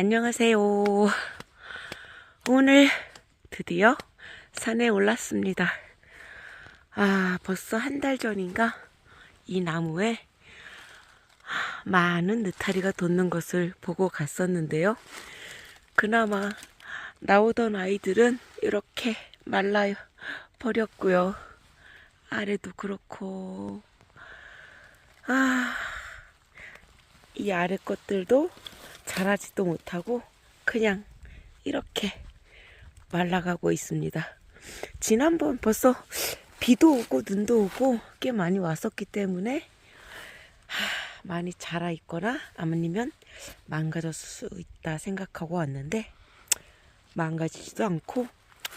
안녕하세요. 오늘 드디어 산에 올랐습니다. 아, 벌써 한 달 전인가 이 나무에 많은 느타리가 돋는 것을 보고 갔었는데요. 그나마 나오던 아이들은 이렇게 말라 버렸고요. 아래도 그렇고, 아, 이 아래 것들도 자라지도 못하고 그냥 이렇게 말라가고 있습니다. 지난번 벌써 비도 오고 눈도 오고 꽤 많이 왔었기 때문에 하, 많이 자라 있거나 아니면 망가졌을 수 있다 생각하고 왔는데 망가지지도 않고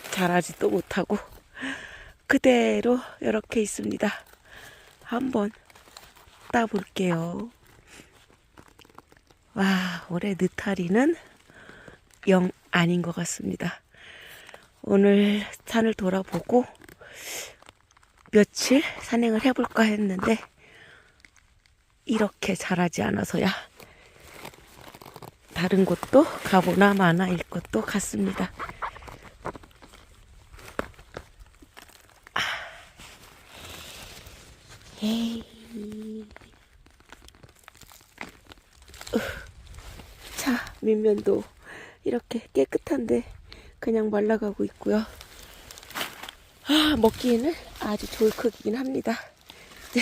자라지도 못하고 그대로 이렇게 있습니다. 한번 따볼게요. 와, 올해 느타리는 영 아닌 것 같습니다. 오늘 산을 돌아보고 며칠 산행을 해볼까 했는데 이렇게 자라지 않아서야 다른 곳도 가보나 마나일 것도 같습니다. 아. 에이. 자, 밑면도 이렇게 깨끗한데 그냥 말라가고 있고요. 아, 먹기에는 아주 좋을 크기긴 합니다. 네.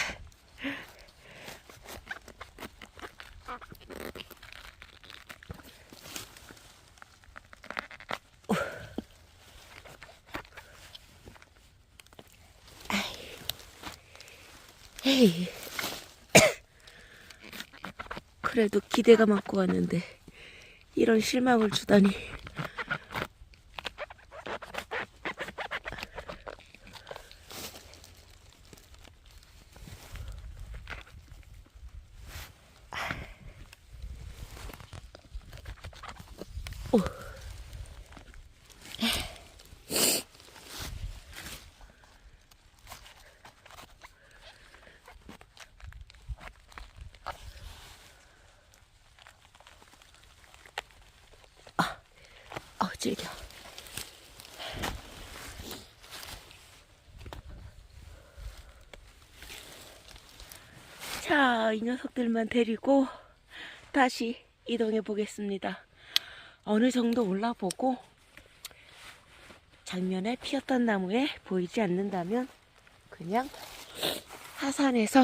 에이. 그래도 기대가 많고 왔는데 이런 실망을 주다니. 어, 즐겨. 자, 이 녀석들만 데리고 다시 이동해 보겠습니다. 어느 정도 올라보고 작년에 피었던 나무에 보이지 않는다면 그냥 하산해서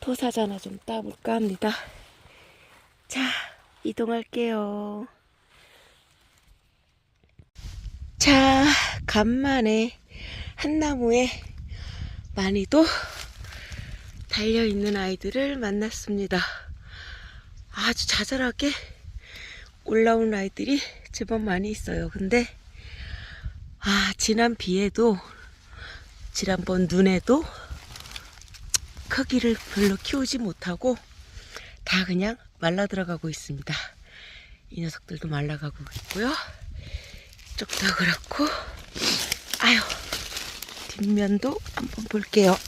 토사자나 좀 따볼까 합니다. 자, 이동할게요. 자, 간만에 한 나무에 많이도 달려있는 아이들을 만났습니다. 아주 자잘하게 올라온 아이들이 제법 많이 있어요. 근데, 아, 지난 비에도, 지난번 눈에도 크기를 별로 키우지 못하고 다 그냥 말라 들어가고 있습니다. 이 녀석들도 말라가고 있고요. 이쪽도 그렇고 아유 뒷면도 한번 볼게요.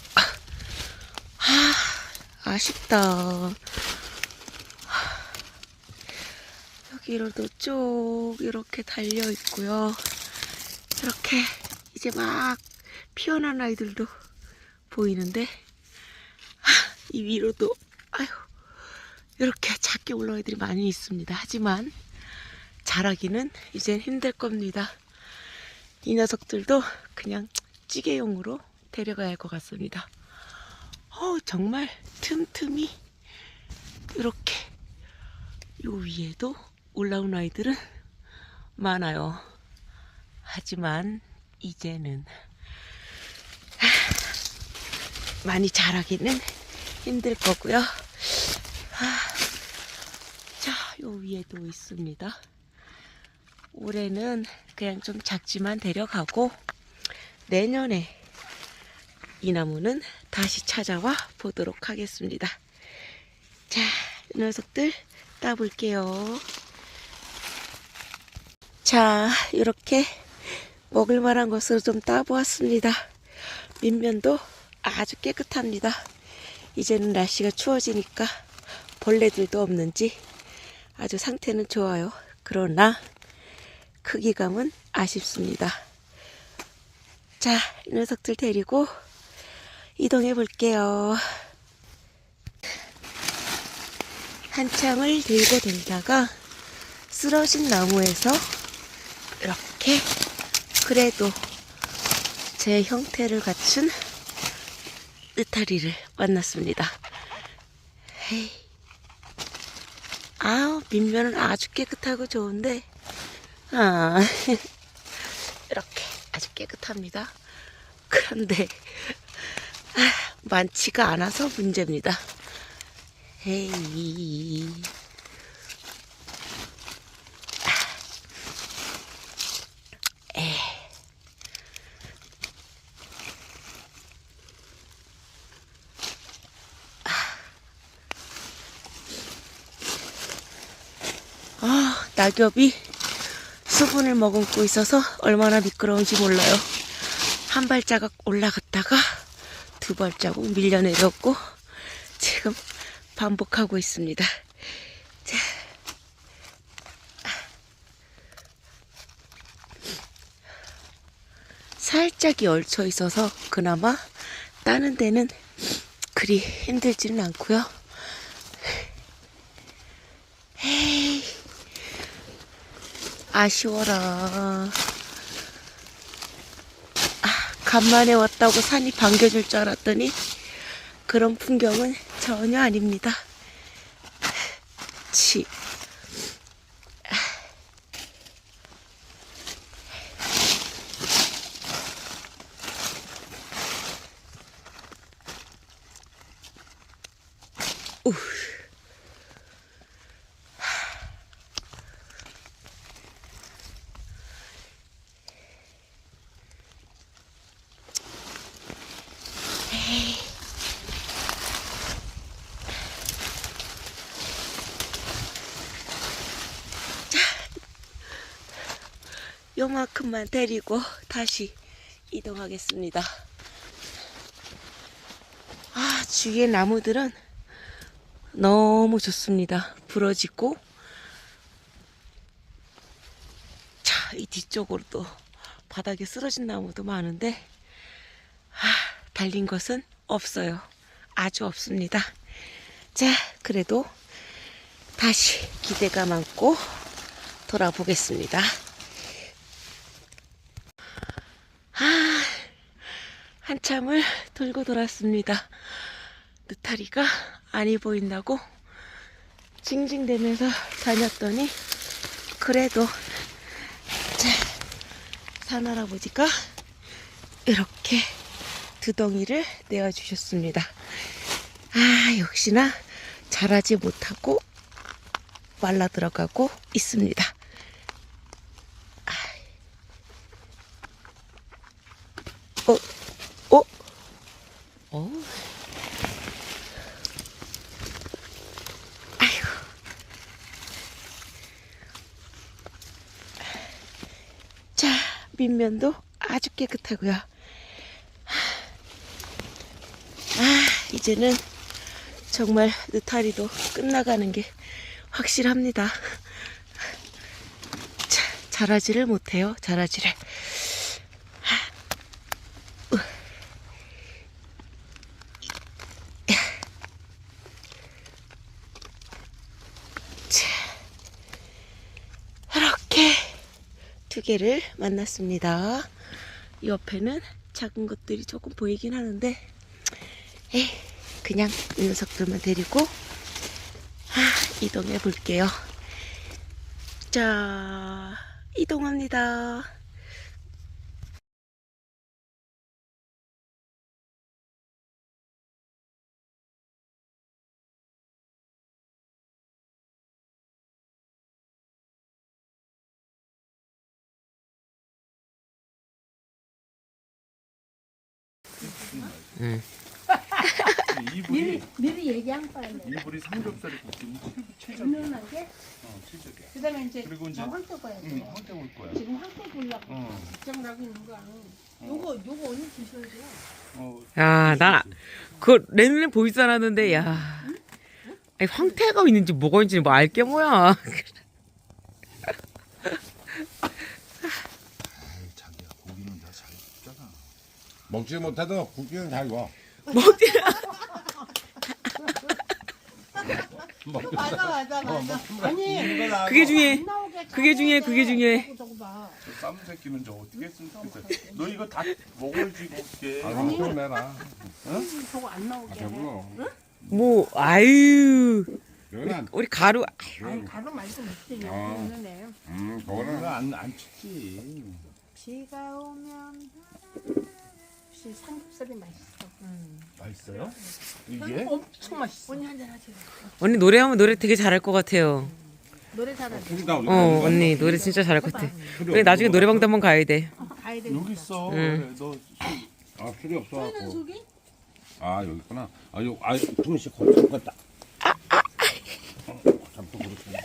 아 아쉽다. 여기로도 쭉 이렇게 달려 있고요. 이렇게 이제 막 피어난 아이들도 보이는데 이 위로도 아유 이렇게 작게 올라온 애들이 많이 있습니다. 하지만 자라기는 이젠 힘들 겁니다. 이 녀석들도 그냥 찌개용으로 데려가야 할 것 같습니다. 어 정말 틈틈이 이렇게 요 위에도 올라온 아이들은 많아요. 하지만 이제는 많이 자라기는 힘들 거고요. 자, 요 위에도 있습니다. 올해는 그냥 좀 작지만 데려가고 내년에 이 나무는 다시 찾아와 보도록 하겠습니다. 자, 이 녀석들 따볼게요. 자, 이렇게 먹을 만한 것을 좀 따보았습니다. 밑면도 아주 깨끗합니다. 이제는 날씨가 추워지니까 벌레들도 없는지 아주 상태는 좋아요. 그러나 크기감은 아쉽습니다. 자, 이 녀석들 데리고 이동해 볼게요. 한참을 들고 돌다가 쓰러진 나무에서 이렇게 그래도 제 형태를 갖춘 느타리를 만났습니다. 헤이. 아우, 밑면은 아주 깨끗하고 좋은데, 아, 이렇게 아주 깨끗합니다. 그런데, 아, 많지가 않아서 문제입니다. 헤이. 에. 아, 낙엽이 수분을 머금고 있어서 얼마나 미끄러운지 몰라요. 한 발자국 올라갔다가 두 발자국 밀려 내렸고 지금 반복하고 있습니다. 자. 살짝이 얽혀 있어서 그나마 따는 데는 그리 힘들지는 않고요. 에이, 아쉬워라. 아, 간만에 왔다고 산이 반겨줄 줄 알았더니 그런 풍경은 전혀 아닙니다. 치. 요만큼만 데리고 다시 이동하겠습니다. 아, 주위의 나무들은 너무 좋습니다. 부러지고. 자, 이 뒤쪽으로 또 바닥에 쓰러진 나무도 많은데, 아, 달린 것은 없어요. 아주 없습니다. 자, 그래도 다시 기대가 많고 돌아보겠습니다. 아, 한참을 돌고 돌았습니다. 느타리가 아니 보인다고 징징대면서 다녔더니 그래도 자, 산할아버지가 이렇게 두덩이를 내어주셨습니다. 아, 역시나 자라지 못하고 말라 들어가고 있습니다. 어, 어, 어. 아이고. 자, 밑면도 아주 깨끗하고요. 아, 이제는 정말 느타리도 끝나가는 게 확실합니다. 자, 자라지를 못해요, 자라지를. 이렇게 두 개를 만났습니다. 이 옆에는 작은 것들이 조금 보이긴 하는데, 에이, 그냥 이 녀석들만 데리고 아, 이동해 볼게요. 자, 이동합니다. 미리 미리 얘기한 거예요. 이불이 삼겹살이 굽기 최적이야. 유명하게. 어, 최적이야. 그 다음에 이제 그리고 이제- 저 황토 거야. 응, 황태 올 거야. 지금 황토 보려고 어, 걱정을 하고 있는 거 아니야. 요거 요거 오늘 드셔야 돼요. 어. 야, 난, 그, 내 눈에 보이지 않았는데, 야. 아니, 황태가 있는지 뭐가 있는지 뭐 알게 뭐야. 아이 자기야 고기는 다 잘 굽잖아. 먹지 못해도 굽기는 잘 구워. 맞아 맞아 맞아. 아니 그게. 안 나오게 그게 중요해, 그게. 저거, 저거 봐. 저쌈 새끼는 저 어떻게 했으면 좋겠어. 너 이거 다 먹어야지 이거 어떻게. 아, 그럼 내라. 저거 안 나오게. 아, 배불러. 뭐, 아유. 여기는, 우리 가루, 아니 가루 말고 밑에 아. 음, 그거는. 안안 치지. 비가 오면 역시 삼겹살이 맛있어. 맛있어요? 이게 이게? 엄청 맛있어. 언니 한잔 하세요. 언니 노래하면 노래 되게 잘할 것 같아요. 노래 잘하지. 굽다 어, 언니 노래 진짜 잘할 것 같아. 우리 나중에 노래방도 한번 가야 돼. 가야 돼. 여기 있어. 응. 너 아, 술이 없어갖고. 속이? 아, 여기 있구나. 아, 요, 아, 두분씩 거기 잠갔다. 어, 잠또 그렇구나.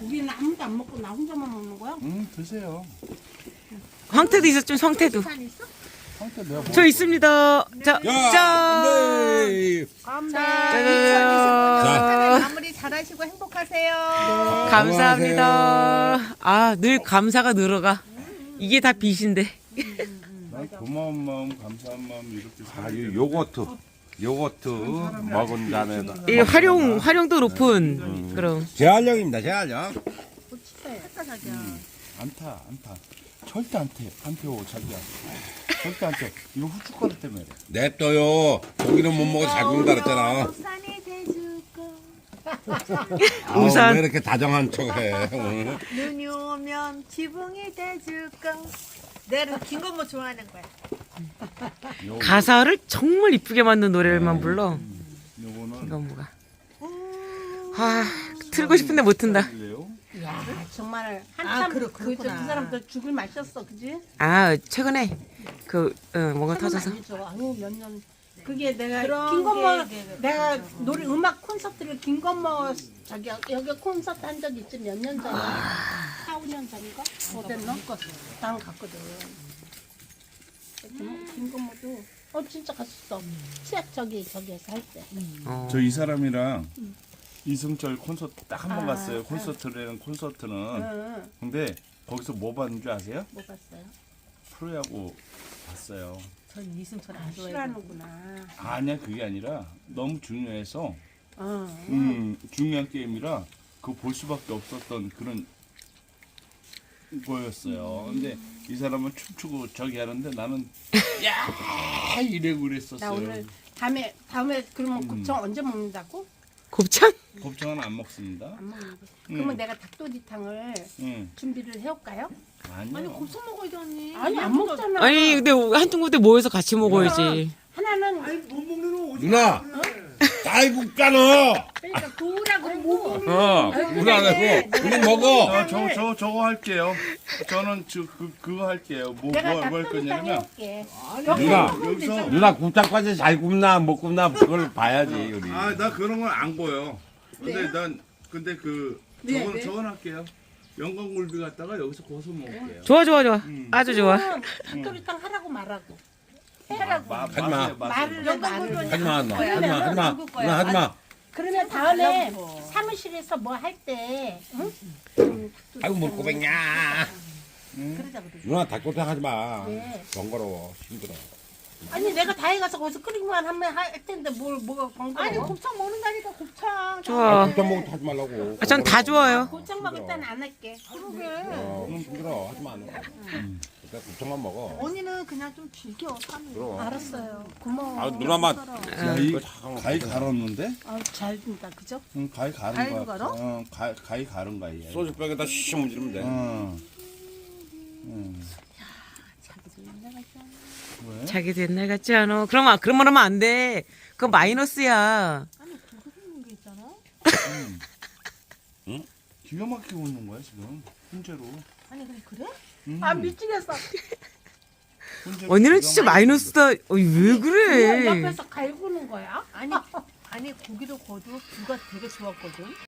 우리는 아무도 안 먹고 나 혼자만 먹는 거야? 응, 드세요. 황태도 있었죠, 황태도. 저 있습니다. 자, 야! 짠! 네. 짜잔. 마무리 잘하시고 행복하세요. 감사합니다. 아, 늘 감사가 늘어가. 이게 다 빚인데. 난 고마운 마음, 감사한 마음 이렇게 아, 이 요거트. 요거트 먹은 잔에다. 이 활용, 활용도 높은. 그럼. 재활용입니다, 재활용. 안타, 안타. 절대 안 태, 안 태워, 자기야. 절대 안 태. 이거 후춧가루 때문에 그래. 냅둬요. 고기는 못 먹어 잘 구운다 그랬잖아. 산이 돼줄까? 아우, 우산. 왜 이렇게 다정한 척해, 오늘. 눈이 오면 지붕이 돼줄까? 내가 김건모 좋아하는 거야. 요, 가사를 정말 이쁘게 만든 노래만 불러. 요거는 이건 뭐가. 아, 틀고 싶은데 못 튼다. 이래요? 야 정말 한참 그렇- 그저 두 그렇구나. 사람들 죽을 맛이었어, 그지? 아, 최근에 그, 어, 뭔가 터져서. 아니죠. 아유 몇년 그게 내가 그런 김건모 게 이제 내가 노래 음악 콘서트를 김건모 자기 여기 콘서트 한 적 있지 몇 년 전에 사 4, 5년 전인가? 어땠나? 난 갔거든. 김- 김건모도 어 진짜 갔었어. 치약 저기 저기에서 할 때. 어. 저 이 사람이랑 이승철 콘서트 딱 한 번 아, 갔어요. 콘서트라는 콘서트는. 응. 근데 거기서 뭐 봤는 줄 아세요? 뭐 봤어요? 프로야구 봤어요. 전 이승철 아, 안 좋아해요. 싫어하는구나. 아니야 그게 아니라 너무 중요해서 어. 음, 중요한 게임이라 그거 볼 수밖에 없었던 그런 거였어요. 근데 이 사람은 춤추고 저기 하는데 나는 야 이래고 그랬었어요. 나 오늘 다음에 다음에 그러면 음. 곱창 언제 먹는다고? 곱창? 곱창은 안 먹습니다. 안 먹는데. 음. 그러면 내가 닭도리탕을 응. 준비를 해올까요? 아니요. 아니 곱창 먹어야 돼 언니. 아니 안 먹잖아. 아니, 근데 한쪽 무대 모여서 같이 먹어야지. 하나는 누나! 잘 굽잖아! 그러니까 구우라 그러고 어, 우리 안 하고. 그냥 먹어! 아, 저, 저, 저거 할게요. 저는 저, 그, 그거 할게요. 뭐, 내가 뭐, 뭐할 닭도리탕 거냐면, 해올게. 누나! 여기서, 누나 굽장까지 잘 굽나 못 굽나 그걸 봐야지 우리. 아, 나 그런 건 안 보여. 근데 난, 근데 그, 네, 저건, 네. 저건 할게요. 영광굴비 갖다가 여기서 고서 먹을게요. 좋아, 좋아, 좋아. 음. 아주 좋아. 닭도리탕 하라고 말하고. 해라고. 마, 하지 마. 맛이에요, 맛이에요. 말을 해 말을. 하지마 너 하지마 하지마 누나 하지마 그러면 다음에 사무실에서 뭐 할 때, 응? 음, 아이고 뭘 고백냐 그러자 그러자. 누나 닭도탕 하지마 네. 번거로워 힘들어 아니 내가 다해 가서 거기서 끓이기만 하면 할 텐데 뭘 뭐가 번거로워? 아니 곱창 먹는다니까 곱창. 좋아. 곱창 먹고 하지 말라고 아, 전다 좋아요. 곱창 먹을 때는 안 할게. 그러게. 어 그럼 힘들어 하지마 너 일단 곱창만 먹어 언니는 그냥 좀 즐겨 삶을. 그럼 알았어요. 고마워. 아 누나만 야, 이 그거 잠깐 가위 갈았는데? 아, 잘 된다, 그죠? 응, 가위 가른 가위로 거야. 갈아? 어, 가, 가위 가른 거야. 소주병에다 쉬쉬 문지르면 돼 어. 응. 왜? 자기도 옛날 같지 않아. 그럼, 아, 그런 말 하면 안 돼. 그거 마이너스야. 게 있잖아. 기가 막히게 웃는 거야 지금 훈제로. 아니 그래 그래? 음. 아, 미치겠어. 언니는 진짜 마이너스다. 어이, 왜 그냥 그래? 옆에서 갈구는 거야? 아니 아니 고기도 거도 뷰가 되게 좋았거든.